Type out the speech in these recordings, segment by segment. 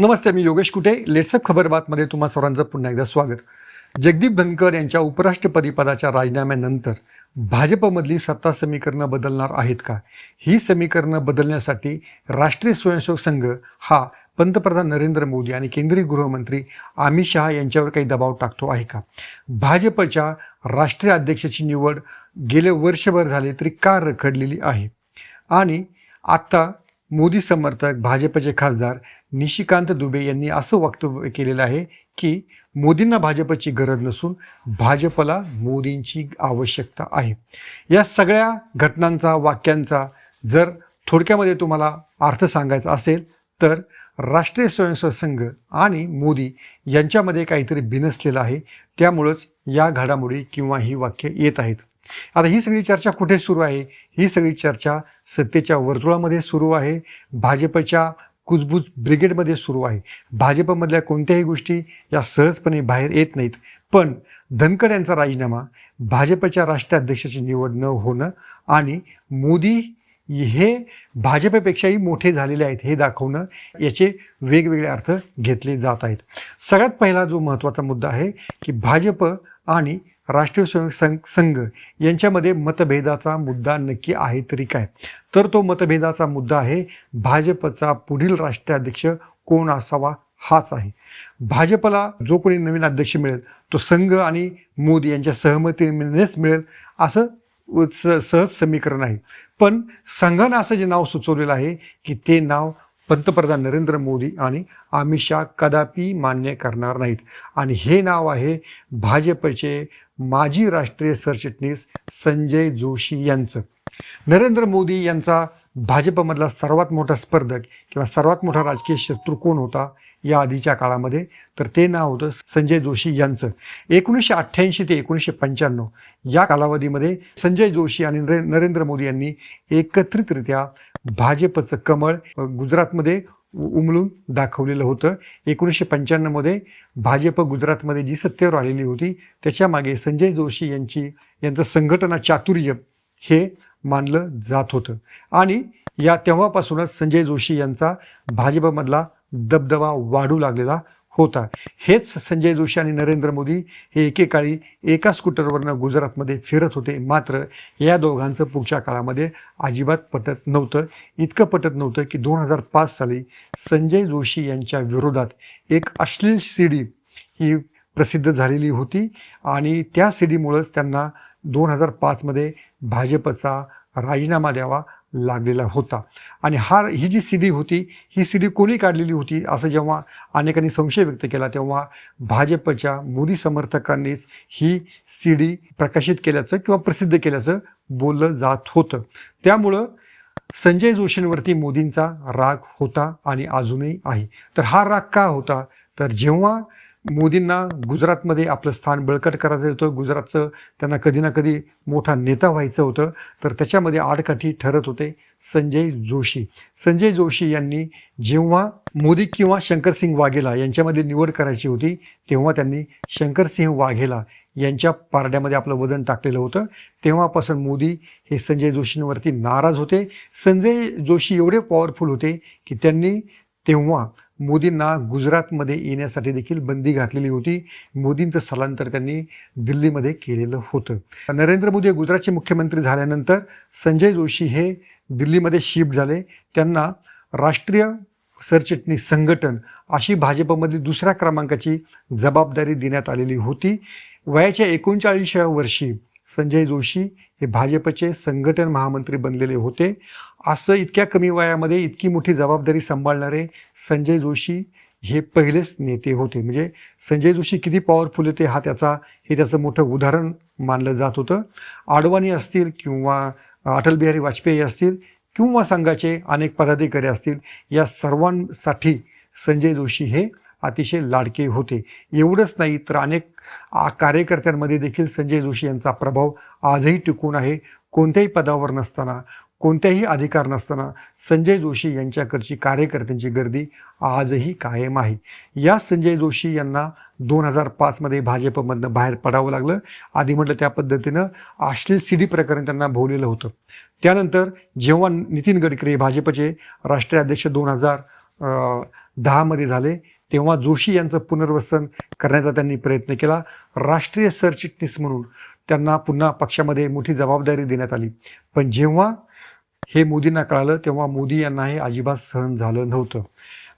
नमस्ते मी योगेश कुटे. लेट्सअप खबरबातमध्ये तुम्हा सर्वांचं पुन्हा एकदा स्वागत. जगदीप धनकर यांच्या उपराष्ट्रपती पदाच्या राजीनाम्यानंतर भाजपमधली सत्ता समीकरणं बदलणार आहेत का? ही समीकरणं बदलण्यासाठी राष्ट्रीय स्वयंसेवक संघ हा पंतप्रधान नरेंद्र मोदी आणि केंद्रीय गृहमंत्री अमित शहा यांच्यावर काही दबाव टाकतो आहे का? भाजपच्या राष्ट्रीय अध्यक्षाची निवड गेले वर्षभर झाले तरी का रखडलेली आहे? आणि आत्ता मोदी समर्थक भाजपचे खासदार निशिकांत दुबे यांनी असं वक्तव्य केलेलं आहे की मोदींना भाजपची गरज नसून भाजपला मोदींची आवश्यकता आहे. या सगळ्या घटनांचा वाक्यांचा जर थोडक्यामध्ये तुम्हाला अर्थ सांगायचा असेल तर राष्ट्रीय स्वयंसेवक संघ आणि मोदी यांच्यामध्ये काहीतरी बिनसलेलं आहे. त्यामुळंच या घडामोडी किंवा ही वाक्य येत आहेत. आता ही सगळी चर्चा कुठे सुरू आहे? ही सगळी चर्चा सत्तेच्या वर्तुळामध्ये सुरू आहे. भाजपच्या कुजबूज ब्रिगेडमध्ये सुरू आहे. भाजपमधल्या कोणत्याही गोष्टी या सहजपणे बाहेर येत नाहीत. पण धनखड यांचा राजीनामा भाजपच्या राष्ट्राध्यक्षाची निवड न होणं आणि मोदी हे भाजपपेक्षाही मोठे झालेले आहेत हे दाखवणं याचे वेगवेगळे अर्थ घेतले जात आहेत. सगळ्यात पहिला जो महत्त्वाचा मुद्दा आहे की भाजप आणि राष्ट्रीय स्वयं संघ संघ यांच्यामध्ये मतभेदाचा मुद्दा नक्की आहे तरी काय? तर तो मतभेदाचा मुद्दा आहे भाजपचा पुढील राष्ट्राध्यक्ष कोण असावा हाच आहे. भाजपला जो कोणी नवीन अध्यक्ष मिळेल तो संघ आणि मोदी यांच्या सहमतीनेच मिळेल असं स सहज समीकरण आहे. पण संघानं असं जे नाव सुचवलेलं आहे की ते नाव पंतप्रधान नरेंद्र मोदी आणि अमित शाह कदापि मान्य करणार नाहीत. आणि हे नाव आहे भाजपचे माजी राष्ट्रीय सरचिटणीस संजय जोशी यांचं. नरेंद्र मोदी यांचा भाजपमधला सर्वात मोठा स्पर्धक किंवा सर्वात मोठा राजकीय शत्रू कोण होता या आधीच्या काळामध्ये? तर ते नाव होतं संजय जोशी यांचं. एकोणीसशे अठ्ठ्याऐंशी ते एकोणीसशे पंच्याण्णव या कालावधीमध्ये संजय जोशी आणि नरेंद्र मोदी यांनी एकत्रितरित्या भाजपचं कमळ गुजरातमध्ये उमलून दाखवलेलं होतं. एकोणीसशे पंच्याण्णवमध्ये भाजप गुजरातमध्ये जी सत्तेवर आलेली होती त्याच्यामागे संजय जोशी यांची यांचं संघटना चातुर्य हे मानलं जात होतं. आणि या तेव्हापासूनच संजय जोशी यांचा भाजपमधला दबदबा वाढू लागलेला होता. हेच संजय जोशी आणि नरेंद्र मोदी हे एकेकाळी एका स्कूटरवरनं गुजरातमध्ये फिरत होते. मात्र या दोघांचं पुढच्या काळामध्ये अजिबात पटत नव्हतं. इतकं पटत नव्हतं की दोन हजार पाच साली संजय जोशी यांच्या विरोधात एक अश्लील सी डी ही प्रसिद्ध झालेली होती आणि त्या सी डीमुळंच त्यांना दोन हजार पाचमध्ये भाजपचा राजीनामा द्यावा लागलेला होता. आणि हा ही जी सिडी होती ही सिडी कोणी काढलेली होती? असं जेव्हा अनेकांनी संशय व्यक्त केला तेव्हा भाजपच्या मोदी समर्थकांनीच ही सी डी प्रकाशित केल्याचं किंवा प्रसिद्ध केल्याचं बोललं जात होतं. त्यामुळं संजय जोशींवरती मोदींचा राग होता आणि अजूनही आहे. तर हा राग का होता? तर जेव्हा मोदींना गुजरातमध्ये आपलं स्थान बळकट करायचं होतं. गुजरातचं त्यांना कधी ना कधी मोठा नेता व्हायचं होतं. तर त्याच्यामध्ये आडकाठी ठरत होते संजय जोशी. संजय जोशी यांनी जेव्हा मोदी किंवा शंकरसिंग वाघेला यांच्यामध्ये निवड करायची होती तेव्हा त्यांनी शंकरसिंह वाघेला यांच्या पारड्यामध्ये आपलं वजन टाकलेलं होतं. तेव्हापासून मोदी हे संजय जोशींवरती नाराज होते. संजय जोशी एवढे पॉवरफुल होते की त्यांनी तेव्हा मोदींना गुजरातमध्ये येण्यासाठी देखील बंदी घातलेली होती. मोदींचं स्थलांतर त्यांनी दिल्लीमध्ये केलेलं होतं. नरेंद्र मोदी हे गुजरातचे मुख्यमंत्री झाल्यानंतर संजय जोशी हे दिल्लीमध्ये शिफ्ट झाले. त्यांना राष्ट्रीय सरचिटणीस संघटन अशी भाजपमधली दुसऱ्या क्रमांकाची जबाबदारी देण्यात आलेली होती. वयाच्या एकोणचाळीसव्या वर्षी संजय जोशी हे भाजपचे संघटन महामंत्री बनलेले होते. असं इतक्या कमी वयामध्ये इतकी मोठी जबाबदारी सांभाळणारे संजय जोशी हे पहिलेच नेते होते. म्हणजे संजय जोशी किती पॉवरफुल होते हा त्याचा हे त्याचं मोठं उदाहरण मानलं जात होतं. आडवाणी असतील किंवा अटल बिहारी वाजपेयी असतील किंवा संघाचे अनेक पदाधिकारी असतील या सर्वांसाठी संजय जोशी हे अतिशय लाडके होते. एवढंच नाही तर अनेक आ- कार्यकर्त्यांमध्ये देखील संजय जोशी यांचा प्रभाव आजही टिकून आहे. कोणत्याही पदावर नसताना कोणत्याही अधिकार नसताना संजय जोशी यांच्याकडची कार्यकर्त्यांची गर्दी आजही कायम आहे. या संजय जोशी यांना दोन हजार पाचमध्ये भाजपमधनं बाहेर पडावं लागलं. आधी म्हटलं त्या पद्धतीनं आश्लील सिडी प्रकरण त्यांना भोवलेलं होतं. त्यानंतर जेव्हा नितीन गडकरी भाजपचे राष्ट्रीय अध्यक्ष दोन हजार दहामध्ये झाले तेव्हा जोशी यांचं पुनर्वसन करण्याचा त्यांनी प्रयत्न केला. राष्ट्रीय सरचिटणीस म्हणून त्यांना पुन्हा पक्षामध्ये मोठी जबाबदारी देण्यात आली. पण जेव्हा हे मोदींना कळालं तेव्हा मोदी यांना हे अजिबात सहन झालं नव्हतं.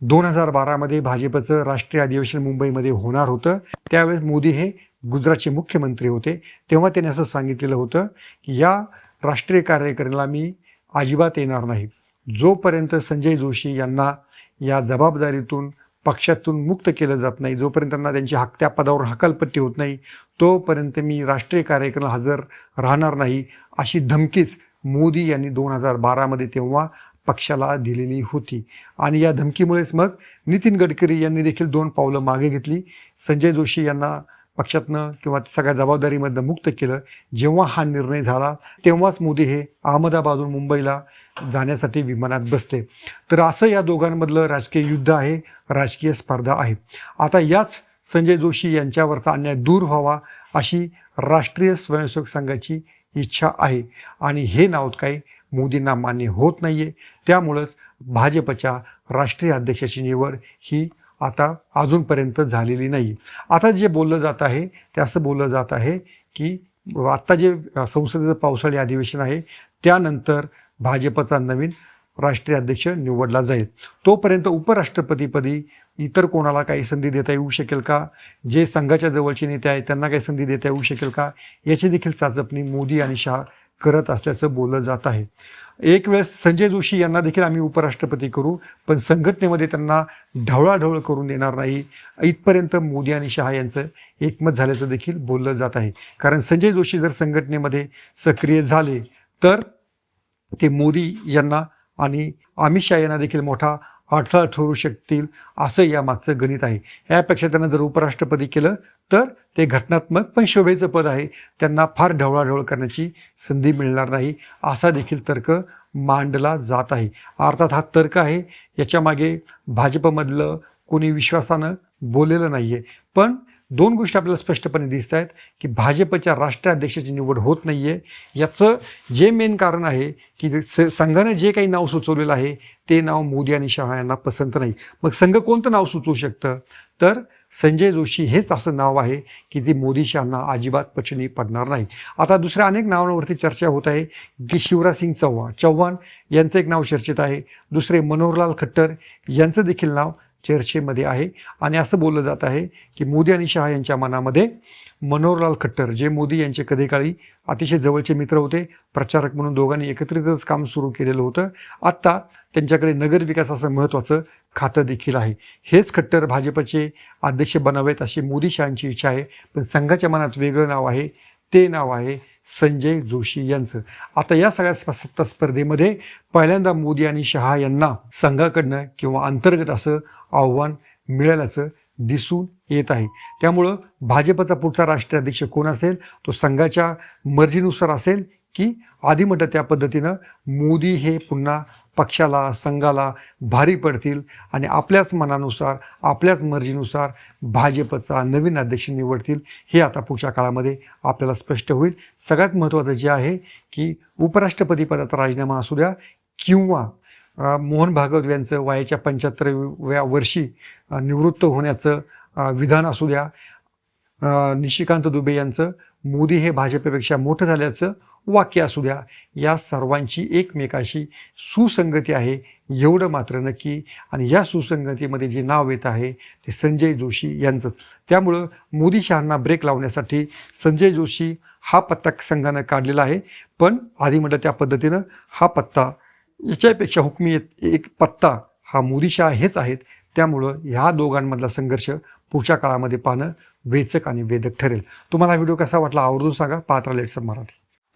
दोन हजार बारामध्ये भाजपचं राष्ट्रीय अधिवेशन मुंबईमध्ये होणार होतं. त्यावेळेस मोदी हे गुजरातचे मुख्यमंत्री होते. तेव्हा त्यांनी असं सांगितलेलं होतं की या राष्ट्रीय कार्यकारिणीला मी अजिबात येणार नाही. जोपर्यंत संजय जोशी यांना या जबाबदारीतून पक्षातून मुक्त केलं जात नाही जोपर्यंत त्यांना त्यांची हक त्या पदावर हकालपट्टी होत नाही तोपर्यंत मी राष्ट्रीय कार्यक्रमाला हजर राहणार नाही अशी धमकीच मोदी यांनी दोन हजार बारामध्ये तेव्हा पक्षाला दिलेली होती. आणि या धमकीमुळेच मग नितीन गडकरी यांनी देखील दोन पावलं मागे घेतली. संजय जोशी यांना पक्षातनं किंवा सगळ्या जबाबदारीमधनं मुक्त केलं. जेव्हा हा निर्णय झाला तेव्हाच मोदी हे अहमदाबादहून मुंबईला जाण्यासाठी विमानात बसले. तर असं या दोघांमधलं राजकीय युद्ध आहे राजकीय स्पर्धा आहे. आता याच संजय जोशी यांच्यावरचा अन्याय दूर व्हावा अशी राष्ट्रीय स्वयंसेवक संघाची इच्छा आहे. आणि हे नाव काही मोदींना मान्य होत नाही आहे त्यामुळंच भाजपच्या राष्ट्रीय अध्यक्षाची निवड ही आता अजूनपर्यंत झालेली नाही. आता जे बोललं जात आहे ते असं बोललं जात आहे की आत्ता जे संसदेचं पावसाळी अधिवेशन आहे त्यानंतर भाजपचा नवीन राष्ट्रीय अध्यक्ष निवडला जाईल. तोपर्यंत उपराष्ट्रपतीपदी इतर कोणाला काही संधी देता येऊ शकेल का? जे संघाच्या जवळचे नेते आहेत त्यांना काही संधी देता येऊ शकेल का? याची देखील चाचपणी मोदी आणि शहा करत असल्याचं बोललं जात आहे. एक वेळेस संजय जोशी यांना देखील आम्ही उपराष्ट्रपती करू पण संघटनेमध्ये त्यांना ढवळाढवळ करून देणार नाही. इथपर्यंत मोदी आणि शहा यांचं एकमत झाल्याचं देखील बोललं जात आहे. कारण संजय जोशी जर संघटनेमध्ये सक्रिय झाले तर ते मोदी यांना आणि अमित यांना देखील मोठा अडथळा ठरू शकतील असं यामागचं गणित आहे. यापेक्षा त्यांना जर उपराष्ट्रपती केलं तर ते घटनात्मक पण शोभेचं पद आहे. त्यांना फार ढवळाढवळ करण्याची संधी मिळणार नाही असा देखील तर्क मांडला जात आहे. अर्थात हा तर्क आहे याच्यामागे भाजपमधलं कोणी विश्वासानं बोललेलं नाही आहे पण दोन गोष्टी आपल्याला स्पष्टपणे दिसत आहेत की भाजपच्या राष्ट्राध्यक्षाची निवड होत नाही आहे याचं जे मेन कारण आहे की जे स संघानं जे काही नाव सुचवलेलं आहे ते नाव मोदी आणि शहा यांना पसंत नाही. मग संघ कोणतं नाव सुचवू शकतं? तर संजय जोशी हेच असं नाव आहे की ते मोदी शहांना अजिबात पचनी पडणार नाही. आता दुसऱ्या अनेक नावांवरती चर्चा होत आहे की शिवराज सिंग चव्हाण चव्हाण यांचं एक नाव चर्चेत आहे. दुसरे मनोहरलाल खट्टर यांचं देखील नाव चर्चेमध्ये आहे. आणि असं बोललं जात आहे की मोदी आणि शहा यांच्या मनामध्ये मनोहरलाल खट्टर जे मोदी यांचे कधीकाळी अतिशय जवळचे मित्र होते प्रचारक म्हणून दोघांनी एकत्रितच काम सुरू केलेलं होतं. आत्ता त्यांच्याकडे नगरविकासाचं महत्त्वाचं खातं देखील आहे. हेच खट्टर भाजपचे अध्यक्ष बनावेत अशी मोदी शहांची इच्छा आहे. पण संघाच्या मनात वेगळं नाव आहे. ते नाव आहे संजय जोशी यांचं. आता या सगळ्या स्प- सत्ता स्पर्धेमध्ये पहिल्यांदा मोदी आणि शहा यांना संघाकडनं किंवा अंतर्गत असं आव्हान मिळाल्याचं दिसून येत आहे. त्यामुळं भाजपचा पुढचा राष्ट्रीय अध्यक्ष कोण असेल? तो संघाच्या मर्जीनुसार असेल की आधी म्हटलं त्या पद्धतीनं मोदी हे पुन्हा पक्षाला संघाला भारी पडतील आणि आपल्याच मनानुसार आपल्याच मर्जीनुसार भाजपचा नवीन अध्यक्ष निवडतील हे आता पुढच्या काळामध्ये आपल्याला स्पष्ट होईल. सगळ्यात महत्त्वाचं जे आहे की उपराष्ट्रपतीपदाचा राजीनामा असू द्या किंवा मोहन भागवत यांचं वयाच्या पंच्याहत्तरव्या वर्षी निवृत्त होण्याचं विधान असू द्या. निशिकांत दुबे यांचं मोदी हे भाजपपेक्षा मोठं झाल्याचं वाक्य असू द्या. या सर्वांची एकमेकाशी सुसंगती आहे. एवढं मात्र नक्की. आणि या सुसंगतीमध्ये जे नाव येत आहे ते संजय जोशी यांचंच. त्यामुळं मोदी शहांना ब्रेक लावण्यासाठी संजय जोशी हा पत्ता संघानं काढलेला आहे. पण आधी म्हटलं त्या पद्धतीनं हा पत्ता याच्यापेक्षा हुकमी एक- एक पत्ता हा मोदी शहा हेच आहेत. त्यामुळं ह्या दोघांमधला संघर्ष पुढच्या काळामध्ये पाहणं वेचक आणि वेदक ठरेल. तुम्हाला हा व्हिडिओ कसा वाटला आवर्जून सांगा. पात्र लेट्सर मराठी.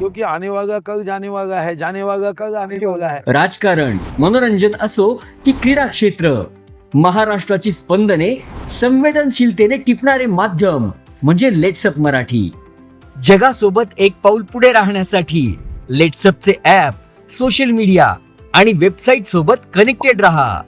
क्योंकि आने वाला कल जाने वाला है जाने वाला कल आने वाला है। राजकारण मनोरंजन असो की क्रीडा क्षेत्र. महाराष्ट्राची स्पंदने संवेदनशीलतेने टिपणारे माध्यम म्हणजे लेट्सअप मराठी. जगासोबत एक पाऊल पुढे राहण्यासाठी लेट्सअपचे ऍप सोशल मीडिया आणि वेबसाईट सोबत कनेक्टेड रहा.